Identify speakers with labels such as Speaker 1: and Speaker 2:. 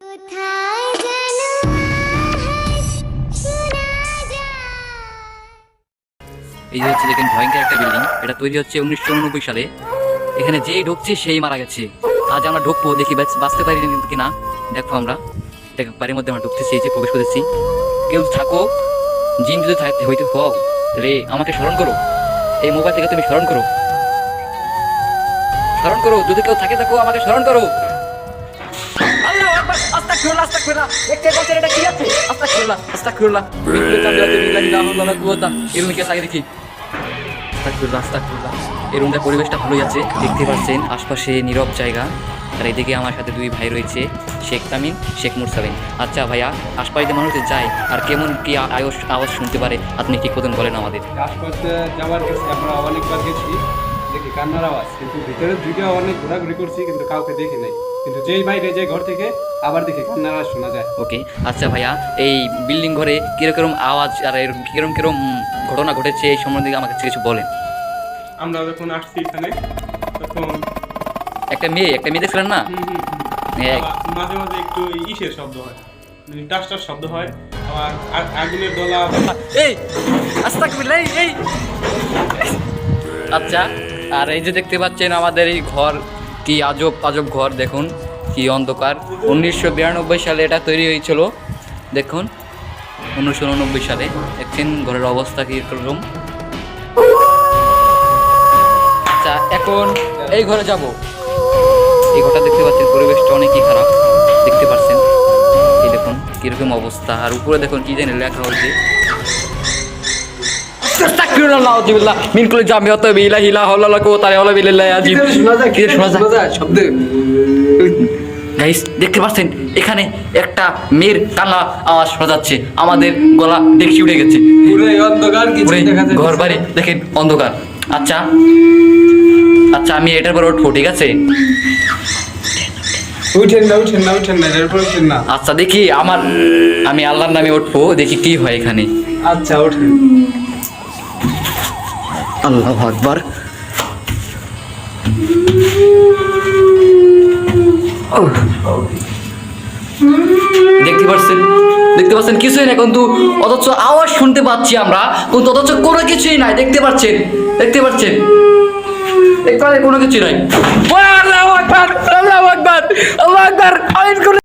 Speaker 1: এই যে হচ্ছে দেখেন ভয়ঙ্কর একটা বিল্ডিং এটা তৈরি হচ্ছে উনিশশো উননব্বই সালে। এখানে যেই ঢুকছে সেই মারা গেছে। আজ আমরা ঢুকবো, দেখি বাঁচতে পারি কিনা? আমরা। বাড়ির মধ্যে আমরা ঢুকতেছি যে প্রবেশ করেছি কেউ থাকো, জিন যদি থাকতে হইতে হও রে আমাকে স্মরণ করো। এই মোবাইল থেকে তুমি স্মরণ করো। স্মরণ করো, যদি কেউ থাকে থাকো, আমাকে স্মরণ করো। দেখতে এটা কি আছে? কি দেখি। এই পরিবেশটা ভালোই আছে দেখতে পাচ্ছেন আশপাশে নীরব জায়গা। আর এদিকে আমার সাথে দুই ভাই রয়েছে শেখ তামিন শেখ মুরসালিন আচ্ছা ভাইয়া আশপাশে মানুষ যায় আর কেমন কি আওয়াজ শুনতে পারে আপনি ঠিক মতন বলেন আমাদের।
Speaker 2: করতে যাওয়ার আমরা অনেকবার গেছি। দেখি কান্নার আওয়াজ। কিন্তু ভিতরে ঢুকে অনেক ঘোরাঘুরি করছি কিন্তু কাউকে দেখি নাই। কিন্তু যেই বাইরে যে ঘর থেকে আবার দেখি কান্নার আওয়াজ শোনা যায়।
Speaker 1: ওকে আচ্ছা ভাইয়া এই বিল্ডিং ঘরে কীরকম আওয়াজ আর এরকম কীরকম কীরকম ঘটনা ঘটেছে এই সম্বন্ধে আমাকে কিছু বলেন।
Speaker 2: আমরা যখন আসছি এখানে তখন
Speaker 1: একটা মেয়ে একটা মেয়ে দেখছিলেন না। হ্যাঁ।
Speaker 2: মাঝে মাঝে একটু ইসের শব্দ হয়। মানে শব্দ হয়। আবার আগুনের দলা।
Speaker 1: এই। আচ্ছা আর এই যে দেখতে পাচ্ছেন আমাদের এই ঘর, কি আজব আজব ঘর, দেখুন, কি অন্ধকার। উনিশশো বিরানব্বই সালে এটা তৈরি হয়েছিল, দেখুন, উনিশশো উননব্বই সালে। দেখছেন ঘরের অবস্থা কীরকম আচ্ছা এখন এই ঘরে যাব। এই ঘরটা দেখতে পাচ্ছেন, পরিবেশটা অনেকই খারাপ, দেখতে পাচ্ছেন। এই দেখুন, কীরকম অবস্থা। আর উপরে দেখুন, কি জানি লেখা হয়েছে। আস্তাগফিরুল্লাহ মিন জামি কি শোনা যায়
Speaker 2: শব্দ।
Speaker 1: গাইস দেখতে পাচ্ছেন এখানে একটা মেয়ের কান্না আওয়াজ শোনা যাচ্ছে আমাদের গলা ডেকচি উঠে গেছে।
Speaker 2: দেখা
Speaker 1: ঘর বাড়ি দেখেন অন্ধকার। আচ্ছা আচ্ছা আমি এটার পর উঠবো ঠিক আছে?
Speaker 2: উঠেন না উঠেন না উঠেন না এরপর উঠেন না।
Speaker 1: আচ্ছা দেখি আমার আমি আল্লাহর নামে উঠবো দেখি কি হয় এখানে।
Speaker 2: আচ্ছা উঠেন।
Speaker 1: আল্লাহ আকবার। দেখতে পাচ্ছেন? দেখতে পাচ্ছেন? কিছুই না কিন্তু অথচ আওয়াজ শুনতে পাচ্ছি আমরা। কিন্তু অথচ কোনো কিছুই নাই। দেখতে পাচ্ছেন? দেখতে পাচ্ছেন? কোনো কিছুই নাই। আল্লাহ আকবার আল্লাহ আকবার, আল্লাহ করে